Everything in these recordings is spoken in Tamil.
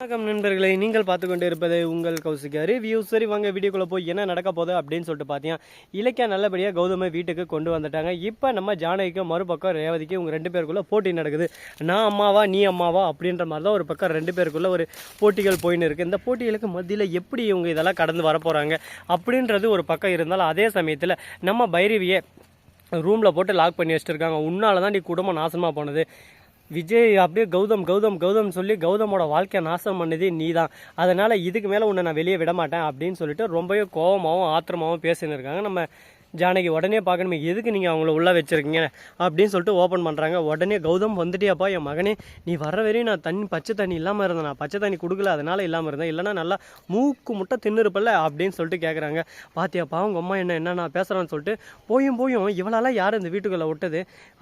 வணக்கம் நண்பர்களை நீங்கள் பார்த்து கொண்டு இருப்பது உங்கள் கௌசிகா ரிவ்யூ சரி வாங்க வீடியோக்குள்ளே போய் என்ன நடக்க போகுது அப்படின்னு சொல்லிட்டு பார்த்தீங்கன்னா இலக்கியா நல்லபடியாக கௌதமை வீட்டுக்கு கொண்டு வந்துட்டாங்க. இப்போ நம்ம ஜானகிக்கும் மறுபக்கம் ரேவதிக்கு உங்கள் ரெண்டு பேருக்குள்ளே போட்டி நடக்குது. நான் அம்மாவா நீ அம்மாவா அப்படின்ற மாதிரி தான் ஒரு பக்கம் ரெண்டு பேருக்குள்ள ஒரு போட்டிகள் போயின்னு இருக்குது இந்த போட்டிகளுக்கு மத்தியில் எப்படி இவங்க இதெல்லாம் கடந்து வர போகிறாங்க அப்படின்றது ஒரு பக்கம் இருந்தாலும் அதே சமயத்தில் நம்ம பைரவியை ரூமில் போட்டு லாக் பண்ணி வச்சுருக்காங்க உன்னால தான் நீ குடும்பம் நாசமாக போனது. விஜய் அப்படியே கௌதம் கௌதம் கௌதம் சொல்லி கௌதமோட வாழ்க்கையை நாசம் பண்ணதே நீ தான் அதனால் இதுக்கு மேலே உன்னை நான் வெளியே விட மாட்டேன் அப்படின்னு சொல்லிட்டு ரொம்பவே கோவமாகவும் ஆத்திரமாகவும் பேசினிருக்காங்க இருக்காங்க. நம்ம ஜானகி உடனே பார்க்கணுமே எதுக்கு நீங்கள் அவங்கள உள்ளே வச்சுருக்கீங்க? அப்படின்னு சொல்லிட்டு ஓப்பன் பண்ணுறாங்க உடனே கௌதம் வந்துட்டியாப்பா என் மகனே நீ வர வரையும் நான் தண்ணி பச்சை தண்ணி இல்லாமல் இருந்தேன். நான் பச்சை தண்ணி கொடுக்கல அதனால் இல்லாமல் இருந்தேன். இல்லைனா நல்லா மூக்கு முட்டை தின்னுருப்பல்ல அப்படின்னு சொல்லிட்டு கேட்குறாங்க பாத்தியாப்பா உங்கள் அம்மா என்ன என்ன நான் பேசுகிறான்னு சொல்லிட்டு போயும் போயும் இவளால் யார் இந்த வீட்டுக்குள்ளே விட்டது?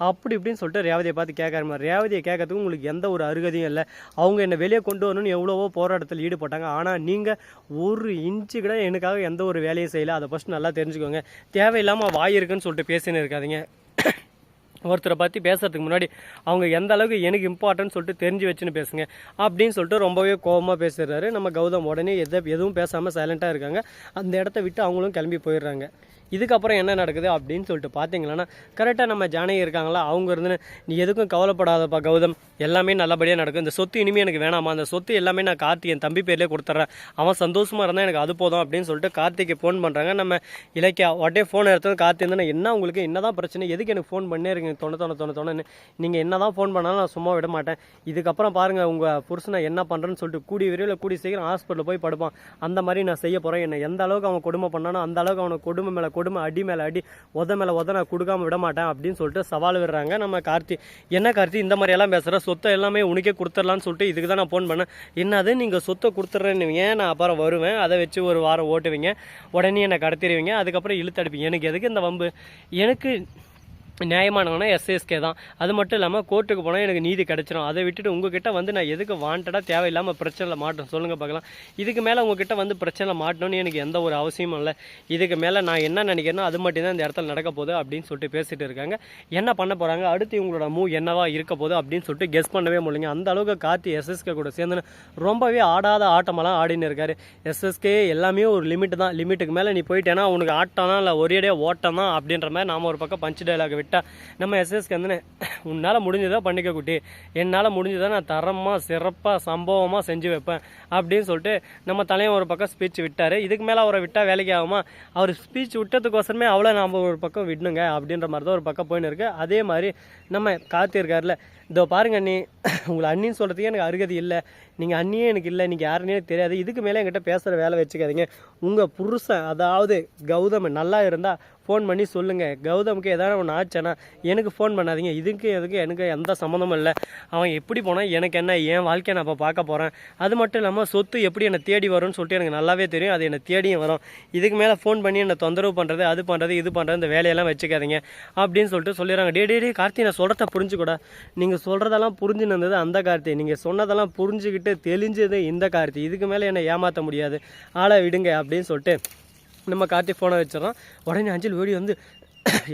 அப்படி இப்படின்னு சொல்லிட்டு ரேவதியை பார்த்து கேட்குற ரேவதியை கேட்கறதுக்கு உங்களுக்கு எந்த ஒரு அருகதையும் இல்லை. அவங்க என்னை வெளியே கொண்டு வரணும்னு எவ்வளவோ போராட்டத்தில் ஈடுபட்டாங்க. ஆனால் நீங்கள் ஒரு இன்ச்சு கூட எனக்காக எந்த ஒரு வேலையும் செய்யலை. அதை ஃபஸ்ட் நல்லா தெரிஞ்சுக்கோங்க. தேவையில்லாமல் வாய் இருக்குன்னு சொல்லிட்டு பேசின்னு இருக்காதீங்க. ஒருத்தரை பற்றி பேசுறதுக்கு முன்னாடி அவங்க எந்த அளவுக்கு எனக்கு இம்பார்ட்டன்ட் சொல்லிட்டு தெரிஞ்சு வச்சுன்னு பேசுங்க. அப்படின்னு சொல்லிட்டு ரொம்பவே கோபமாக பேசுகிறாரு நம்ம கௌதம் உடனே எதை எதுவும் பேசாமல் சைலண்ட்டாக இருக்காங்க. அந்த இடத்த விட்டு அவங்களும் கிளம்பி போயிடுறாங்க. இதுக்கப்புறம் என்ன நடக்குது அப்படின்னு சொல்லிட்டு பார்த்தீங்கன்னா கரெக்டாக நம்ம ஜானகி இருக்காங்களா? அவங்க இருந்து நீ எதுக்கும் கவலைப்படாதப்பா கௌதம். எல்லாமே நல்லபடியாக நடக்கும். இந்த சொத்து இனிமேல் எனக்கு வேணாமா? அந்த சொத்து எல்லாமே நான் கார்த்தி என் தம்பி பேர்லேயே கொடுத்துட்றேன். அவன் சந்தோஷமாக இருந்தால் எனக்கு அது போதும் அப்படின்னு சொல்லிட்டு கார்த்திக்கு ஃபோன் பண்ணுறாங்க நம்ம இலக்கியா உடனே ஃபோன் எடுத்தது கார்த்தி இருந்தால் என்ன உங்களுக்கு? என்ன தான் பிரச்சனை? எதுக்கு எனக்கு ஃபோன் பண்ணே இருக்கீங்க? தொண்ணு தொண்ணு தொண்ணு தொண்ணு நீங்கள் என்ன தான் ஃபோன் பண்ணாலும் நான் சும்மா விட மாட்டேன். இதுக்கப்புறம் பாருங்கள் உங்கள் புருஷனை என்ன பண்ணுறேன்னு சொல்லிட்டு கூடி விரைவில் கூடி சீக்கிரம் ஹாஸ்பிட்டலில் போய் படுப்பான். அந்த மாதிரி நான் செய்ய போகிறேன் என்னை எந்த அளவுக்கு அவன் கொடுமை பண்ணானோ அந்த அளவுக்கு அவனை கொடுமை மேலே கொடுமை அடி மேலே அடி உத மேலே உத நான் கொடுக்காம விட மாட்டேன் அப்படின்னு சொல்லிட்டு சவால் விடுறாங்க. நம்ம கார்த்தி என்ன கார்த்தி இந்த மாதிரி எல்லாம் பேசுகிற சொத்தை எல்லாமே உனக்கே கொடுத்துடலான்னு சொல்லிட்டு இதுக்கு தான் நான் ஃபோன் பண்ணேன். என்னது நீங்கள் சொத்தை கொடுத்துட்றேன்னுவீங்க நான் அப்புறம் வருவேன். அதை வச்சு ஒரு வாரம் ஓட்டுவீங்க. உடனே என்னை கடத்திடுவீங்க. அதுக்கப்புறம் இழுத்தடிப்பீங்க. எனக்கு எதுக்கு இந்த வம்பு? எனக்கு நியாயமானவனா எஸ்எஸ்கே தான். அது மட்டும் இல்லாமல் கோர்ட்டுக்கு போனால் எனக்கு நீதி கிடைச்சிரும். அதை விட்டுட்டு உங்ககிட்ட வந்து நான் எதுக்கு வாண்டடாக தேவையில்லாமல் பிரச்சனையில் மாட்டோம் சொல்லுங்கள் பார்க்கலாம். இதுக்கு மேலே உங்ககிட்ட வந்து பிரச்சனையில் மாட்டணும்னு எனக்கு எந்த ஒரு அவசியமும் இல்லை. இதுக்கு மேலே நான் என்ன நினைக்கிறேனோ அது மட்டும் தான் இந்த இடத்துல நடக்க போகுது அப்படின்னு சொல்லிட்டு பேசிட்டு இருக்காங்க. என்ன பண்ண போகிறாங்க அடுத்து இவங்களோட மூவ் என்னவா இருக்க போகுது அப்படின்னு சொல்லிட்டு கெஸ் பண்ணவே முடியுங்க அந்த அளவுக்கு கார்த்தி எஸ்எஸ்கே கூட சேர்ந்து ரொம்பவே ஆடாத ஆட்டமெல்லாம் ஆடின்னு இருக்காரு. எஸ்எஸ்கே எல்லாமே ஒரு லிமிட் தான். லிமிட்டுக்கு மேலே நீ போயிட்டேன்னா உனக்கு ஆட்டம்னா இல்லை ஒரேடியாக ஓட்டம் தான் அப்படின்ற மாதிரி நாம ஒரு பக்கம் பஞ்சு டைலாக் விட்டு நம்ம எஸ்எஸ்க்கு வந்து உன்னால் முடிஞ்சதாக பண்ணிக்க குட்டி. என்னால் முடிஞ்சதை நான் தரமாக சிறப்பாக சம்பவமாக செஞ்சு வைப்பேன் அப்படின்னு சொல்லிட்டு நம்ம தலைவன் ஒரு பக்கம் ஸ்பீச் விட்டார். இதுக்கு மேலே அவரை விட்டால் வேலைக்கு ஆகுமா? அவர் ஸ்பீச் விட்டதுக்கோசரமே அவ்வளோ நாம் ஒரு பக்கம் விடணுங்க அப்படின்ற மாதிரி தான் ஒரு பக்கம் போயின்னு இருக்கு. அதே மாதிரி நம்ம கார்த்தி இதோ பாருங்க அண்ணி உங்களை அண்ணின்னு சொல்கிறதுக்கே எனக்கு அருகதி இல்லை. நீங்கள் அண்ணியே எனக்கு இல்லை நீங்கள் யாருன்னே தெரியாது. இதுக்கு மேலே என்கிட்ட பேசுகிற வேலை வச்சுக்காதீங்க. உங்கள் புருஷன் அதாவது கௌதம் நல்லா இருந்தால் ஃபோன் பண்ணி சொல்லுங்கள் கௌதமுக்கு எதாவது ஒன்று ஆச்சுன்னா எனக்கு ஃபோன் பண்ணாதீங்க. இதுக்கு எதுக்கு எனக்கு எந்த சம்மந்தமும் இல்லை. அவன் எப்படி போனால் எனக்கு என்ன என் வாழ்க்கையை நான் இப்போ பார்க்க போகிறேன் அது மட்டும் இல்லாமல் சொத்து எப்படி என்னை தேடி வரும்னு சொல்லிட்டு எனக்கு நல்லாவே தெரியும். அது என்னை தேடியும் வரும். இதுக்கு மேலே ஃபோன் பண்ணி என்னை தொந்தரவு பண்ணுறது அது பண்ணுறது இது பண்ணுறது இந்த வேலையெல்லாம் வச்சுக்காதீங்க. அப்படின்னு சொல்லிட்டு சொல்லிடுறாங்க. டே டே டே கார்த்தி நான் சொல்கிறத புரிஞ்சுக்கூட. நீங்கள் சொல்கிறதெல்லாம் புரிஞ்சுன்னு இருந்தது அந்த கார்த்தி. நீங்கள் சொன்னதெல்லாம் புரிஞ்சுக்கிட்டு தெளிஞ்சது இந்த கார்த்தி. இதுக்கு மேலே என்னை ஏமாற்ற முடியாது. ஆளை விடுங்க அப்படின்னு சொல்லிட்டு நம்ம கார்த்தி ஃபோனை வச்சிடறோம் உடனே அஞ்சல் வீடியோ வந்து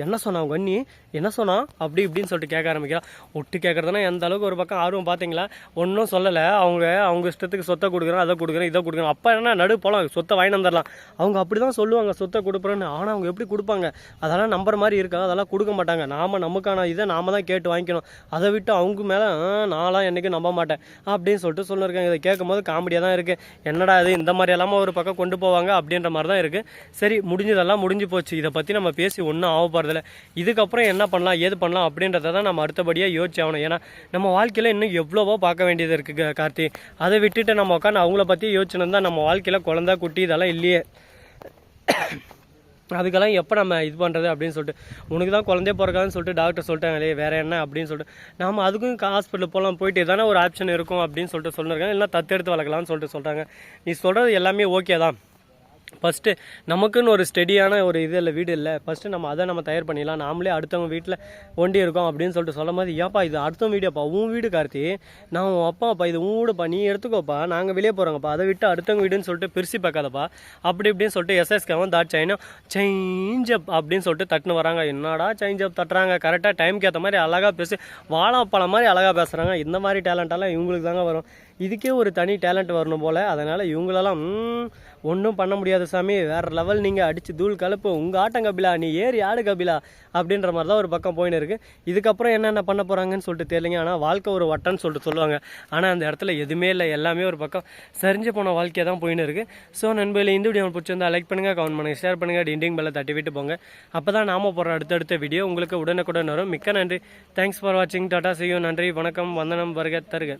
என்ன சொன்னா அவங்க அண்ணி? என்ன சொன்னா? அப்படி இப்படின்னு சொல்லிட்டு கேட்க ஆரம்பிக்கிறான் ஒட்டு கேட்குறதுனா எந்த அளவுக்கு ஒரு பக்கம் ஆர்வம் பார்த்தீங்களா ஒன்றும் சொல்லலை. அவங்க அவங்க இஷ்டத்துக்கு சொத்தை கொடுக்குறேன் அதை கொடுக்குறேன் இதை கொடுக்குறேன். அப்போ என்ன? நடு போகலாம் சொத்தை வாங்கி வந்துடலாம். அவங்க அப்படி தான் சொல்லுவாங்க. சொத்தை கொடுக்குறேன்னு ஆனால் அவங்க எப்படி கொடுப்பாங்க? அதெல்லாம் நம்புற மாதிரி இருக்கா? அதெல்லாம் கொடுக்க மாட்டாங்க. நாம நமக்கான இதை நாம தான் கேட்டு வாங்கிக்கணும். அதை விட்டு அவங்க மேலே நான்லாம் என்றைக்கும் நம்ப மாட்டேன். அப்படின்னு சொல்லிட்டு சொல்லியிருக்காங்க இதை கேட்கும் போது காமெடியாக தான் இருக்குது என்னடா இது? இந்த மாதிரி எல்லாமே ஒரு பக்கம் கொண்டு போவாங்க அப்படின்ற மாதிரி தான் இருக்குது சரி முடிஞ்சதெல்லாம் முடிஞ்சு போச்சு. இதை பற்றி நம்ம பேசி ஒன்றும் ஆக போகிறதில்ல இதுக்கப்புறம் என்ன பண்ணலாம் ஏது பண்ணலாம் அப்படின்றத தான் நம்ம அடுத்தபடியாக யோசிச்சு ஆகணும். ஏன்னா நம்ம வாழ்க்கையில் இன்னும் எவ்வளவோ பார்க்க வேண்டியது இருக்குது கார்த்தி. அதை விட்டுட்டு நம்ம உட்காந்து அவங்கள பற்றி யோசிச்சுன்னு தான் நம்ம வாழ்க்கையில் குழந்தை குட்டி இதெல்லாம் இல்லையே. அதுக்கெல்லாம் எப்போ நம்ம இது பண்ணுறது அப்படின்னு சொல்லிட்டு. உனக்கு தான் குழந்தைய பிறக்காதுன்னு சொல்லிட்டு டாக்டர் சொல்லிட்டாங்களே வேற என்ன அப்படின்னு சொல்லிட்டு. நாம அதுக்கும் ஹாஸ்பிட்டல் போகலாம் போயிட்டு தானே ஒரு ஆப்ஷன் இருக்கும் அப்படின்னு சொல்லிட்டு சொல்லிருக்காங்க. இல்லை தத்தெடுத்து வளர்க்கலாம்னு சொல்லிட்டு சொல்கிறாங்க நீ சொல்கிறது எல்லாமே ஓகே தான். ஃபஸ்ட்டு நமக்குன்னு ஒரு ஸ்டெடியான ஒரு இது இல்லை வீடு இல்லை. ஃபஸ்ட்டு நம்ம அதை நம்ம தயார் பண்ணிடலாம். நாமளே அடுத்தவங்க வீட்டில் ஒண்டி இருக்கோம் அப்படின்னு சொல்லிட்டு சொல்லும் போது ஏன்ப்பா இது அடுத்தவங்க வீடியோப்பா உன் வீடு கார்த்தி. நான் உன் அப்பாப்பா இது உன் வீடுப்பா நீ எடுத்துக்கோப்பா. நாங்கள் வெளியே போகிறோங்கப்பா அதை விட்டு அடுத்தவங்க வீடுன்னு சொல்லிட்டு பிரிச்சு பார்க்காதப்பா. அப்படி இப்படின்னு சொல்லிட்டு எஸ்எஸ்கவன் தாட் சைனும் சேஞ்ச் அப் அப்படின்னு சொல்லிட்டு தட்டுன்னு வராங்க. என்னடா சேஞ்ச் அப் தட்டுறாங்க. கரெக்டாக டைம்க்கு ஏற்ற மாதிரி அழகாக பேசி வாழைப்பழம் மாதிரி அழகாக பேசுகிறாங்க இந்த மாதிரி டேலண்டெல்லாம் இவங்களுக்கு தாங்க வரும். இதுக்கே ஒரு தனி டேலண்ட் வரணும் போல். அதனால் இவங்களெல்லாம் ஒன்றும் பண்ண முடியாது சாமி. வேறு லெவல் நீங்கள் அடித்து தூள் கலப்பு. உங்கள் ஆட்டம் கபிலா நீ ஏறி ஆடு கபிலா. அப்படின்ற மாதிரி தான் ஒரு பக்கம் போயின்னு இருக்குது இதுக்கப்புறம் என்னென்ன பண்ண போகிறாங்கன்னு சொல்லிட்டு தெரியலைங்க. ஆனால் வாழ்க்கை ஒரு வட்டன்னு சொல்லிட்டு சொல்லுவாங்க. ஆனால் அந்த இடத்துல எதுவுமே இல்லை. எல்லாமே ஒரு பக்கம் சரிஞ்சு போன வாழ்க்கையாக தான் போயின்னு இருக்குது ஸோ நண்பர்களே இந்த வீடியோ பிடிச்சிருந்தா லைக் பண்ணுங்கள் கமெண்ட் பண்ணுங்கள் ஷேர் பண்ணுங்கள் டிண்டிங் பெல்லை தட்டி விட்டு போங்க. அப்போ தான் நாம போகிற அடுத்தடுத்த வீடியோ உங்களுக்கு உடனுக்குடன் வரும். மிக்க நன்றி. தேங்க்ஸ் ஃபார் வாட்சிங் டாட்டா செய்யும் நன்றி. வணக்கம். வந்தனம். வருக தருக.